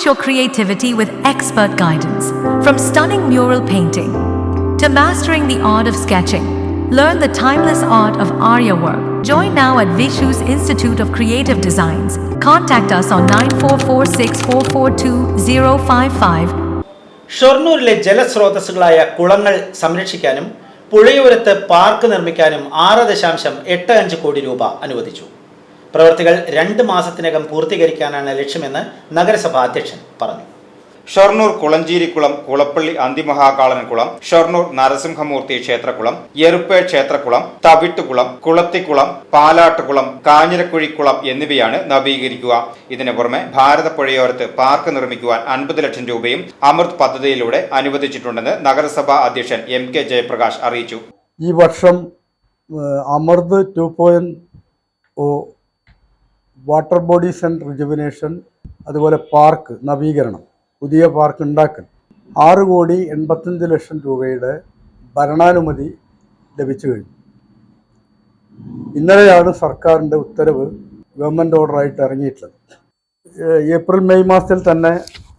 Unleash your creativity with expert guidance. From stunning mural painting to mastering the art of sketching, learn the timeless art of Arya work. Join now at Vishu's Institute of Creative Designs. Contact us on 9446442055 ഷൊർണൂരിലെ ജലസ്രോതസ്സുകളായ കുളങ്ങൾ സംരക്ഷിക്കാനും പുഴയോരത്ത് park നിർമ്മിക്കാനും ആറ് ദശാംശം എട്ട് അഞ്ച് കോടി രൂപ അനുവദിച്ചു പ്രവൃത്തികൾ രണ്ട് മാസത്തിനകം പൂർത്തീകരിക്കാനാണ് ലക്ഷ്യമെന്ന് നഗരസഭാ അധ്യക്ഷൻ പറഞ്ഞു. ഷൊർണൂർ കുളഞ്ചേരിക്കുളം കുളപ്പള്ളി അന്തിമഹാകാളൻകുളം ഷൊർണൂർ നരസിംഹമൂർത്തി ക്ഷേത്രക്കുളം എറുപ്പേ ക്ഷേത്രക്കുളം തവിട്ടുകുളം കുളത്തിക്കുളം പാലാട്ടുകുളം കാഞ്ഞിരക്കുഴിക്കുളം എന്നിവയാണ് നവീകരിക്കുക. ഇതിനു പുറമെ ഭാരതപ്പുഴയോരത്ത് പാർക്ക് നിർമ്മിക്കുവാൻ അൻപത് ലക്ഷം രൂപയും അമൃത് പദ്ധതിയിലൂടെ അനുവദിച്ചിട്ടുണ്ടെന്ന് നഗരസഭാ അധ്യക്ഷൻ എം കെ ജയപ്രകാശ് അറിയിച്ചു. ഈ വർഷം Amrut two water bodies and rejuvenation അതുപോലെ പാർക്ക് നവീകരണം പുതിയ പാർക്ക് ഉണ്ടാക്കൽ. ആറ് കോടി എൺപത്തഞ്ച് ലക്ഷം രൂപയുടെ ഭരണാനുമതി ലഭിച്ചു കഴിഞ്ഞു. ഇന്നലെയാണ് സർക്കാരിന്റെ ഉത്തരവ് ഗവൺമെന്റ് ഓർഡറായിട്ട് ഇറങ്ങിയിട്ടുള്ളത്. ഏപ്രിൽ മെയ് മാസത്തിൽ തന്നെ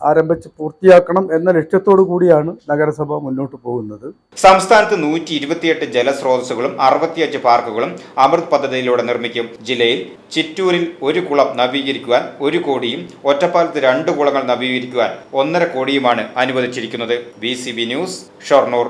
ആരംഭിച്ച് പൂർത്തിയാക്കണം എന്ന ലക്ഷ്യത്തോടു കൂടിയാണ് നഗരസഭ മുന്നോട്ട് പോകുന്നത്. സംസ്ഥാനത്ത് നൂറ്റി ഇരുപത്തിയെട്ട് ജലസ്രോതസ്സുകളും അറുപത്തിയഞ്ച് പാർക്കുകളും അമൃത് പദ്ധതിയിലൂടെ നിർമ്മിക്കും. ജില്ലയിൽ ചിറ്റൂരിൽ ഒരു കുളം നവീകരിക്കുവാൻ ഒരു കോടിയും ഒറ്റപ്പാലത്ത് രണ്ട് കുളങ്ങൾ നവീകരിക്കുവാൻ ഒന്നര കോടിയുമാണ് അനുവദിച്ചിരിക്കുന്നത്. B news Shoranur.